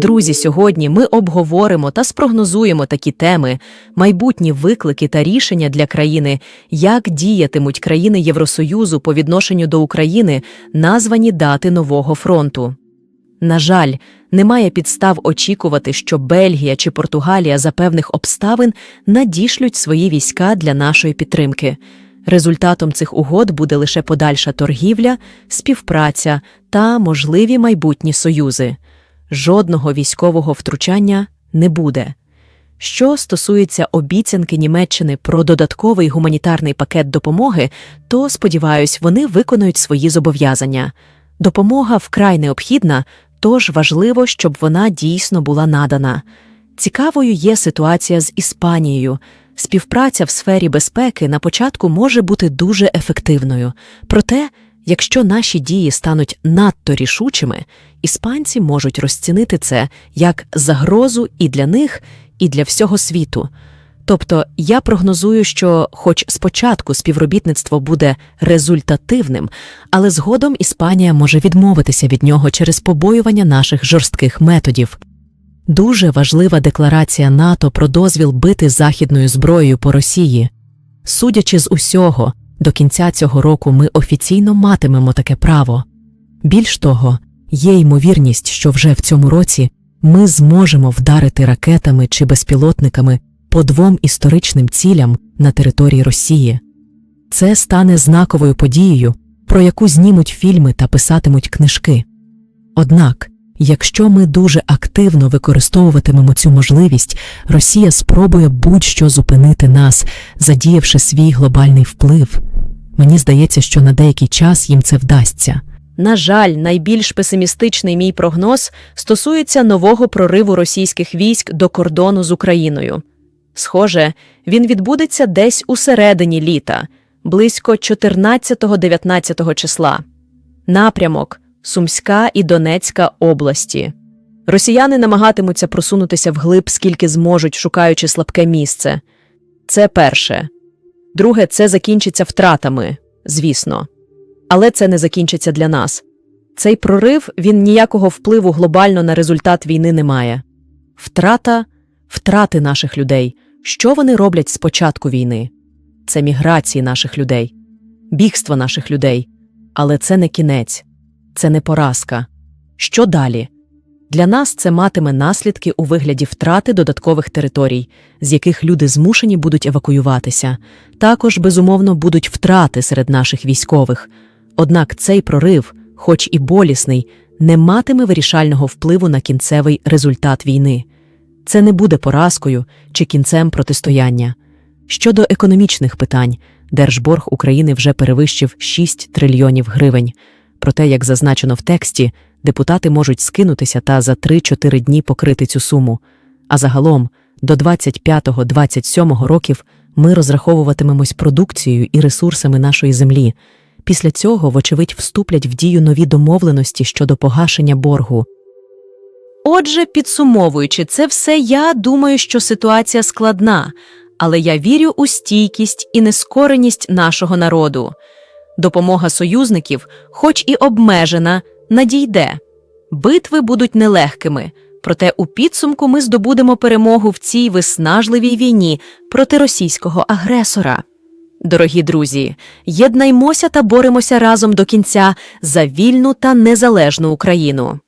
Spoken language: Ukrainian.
Друзі, сьогодні ми обговоримо та спрогнозуємо такі теми, майбутні виклики та рішення для країни, як діятимуть країни Євросоюзу по відношенню до України, названі дати нового фронту. На жаль, немає підстав очікувати, що Бельгія чи Португалія за певних обставин надішлють свої війська для нашої підтримки. Результатом цих угод буде лише подальша торгівля, співпраця та можливі майбутні союзи. Жодного військового втручання не буде. Що стосується обіцянки Німеччини про додатковий гуманітарний пакет допомоги, то, сподіваюсь, вони виконують свої зобов'язання. Допомога вкрай необхідна, тож важливо, щоб вона дійсно була надана. Цікавою є ситуація з Іспанією. Співпраця в сфері безпеки на початку може бути дуже ефективною. Проте, якщо наші дії стануть надто рішучими, іспанці можуть розцінити це як загрозу і для них, і для всього світу. Тобто я прогнозую, що, хоч спочатку співробітництво буде результативним, але згодом Іспанія може відмовитися від нього через побоювання наших жорстких методів. Дуже важлива декларація НАТО про дозвіл бити західною зброєю по Росії. Судячи з усього, до кінця цього року ми офіційно матимемо таке право. Більш того, є ймовірність, що вже в цьому році ми зможемо вдарити ракетами чи безпілотниками по двом історичним цілям на території Росії. Це стане знаковою подією, про яку знімуть фільми та писатимуть книжки. Однак, якщо ми дуже активно використовуватимемо цю можливість, Росія спробує будь-що зупинити нас, задіявши свій глобальний вплив. Мені здається, що на деякий час їм це вдасться. На жаль, найбільш песимістичний мій прогноз стосується нового прориву російських військ до кордону з Україною. Схоже, він відбудеться десь у середині літа, близько 14-19 числа. Напрямок Сумська і Донецька області. Росіяни намагатимуться просунутися вглиб, скільки зможуть, шукаючи слабке місце. Це перше. Друге, це закінчиться втратами, звісно. Але це не закінчиться для нас. Цей прорив він ніякого впливу глобально на результат війни не має. Втрата втрати наших людей. Що вони роблять з початку війни? Це міграції наших людей, бігство наших людей. Але це не кінець, це не поразка. Що далі? Для нас це матиме наслідки у вигляді втрати додаткових територій, з яких люди змушені будуть евакуюватися. Також, безумовно, будуть втрати серед наших військових. Однак цей прорив, хоч і болісний, не матиме вирішального впливу на кінцевий результат війни. Це не буде поразкою чи кінцем протистояння. Щодо економічних питань, держборг України вже перевищив 6 трильйонів гривень. Проте, як зазначено в тексті, депутати можуть скинутися та за 3-4 дні покрити цю суму. А загалом, до 25-27 років ми розраховуватимемось продукцією і ресурсами нашої землі. Після цього, вочевидь, вступлять в дію нові домовленості щодо погашення боргу. Отже, підсумовуючи це все, я думаю, що ситуація складна, але я вірю у стійкість і нескореність нашого народу. Допомога союзників, хоч і обмежена, надійде. Битви будуть нелегкими, проте у підсумку ми здобудемо перемогу в цій виснажливій війні проти російського агресора. Дорогі друзі, єднаймося та боремося разом до кінця за вільну та незалежну Україну.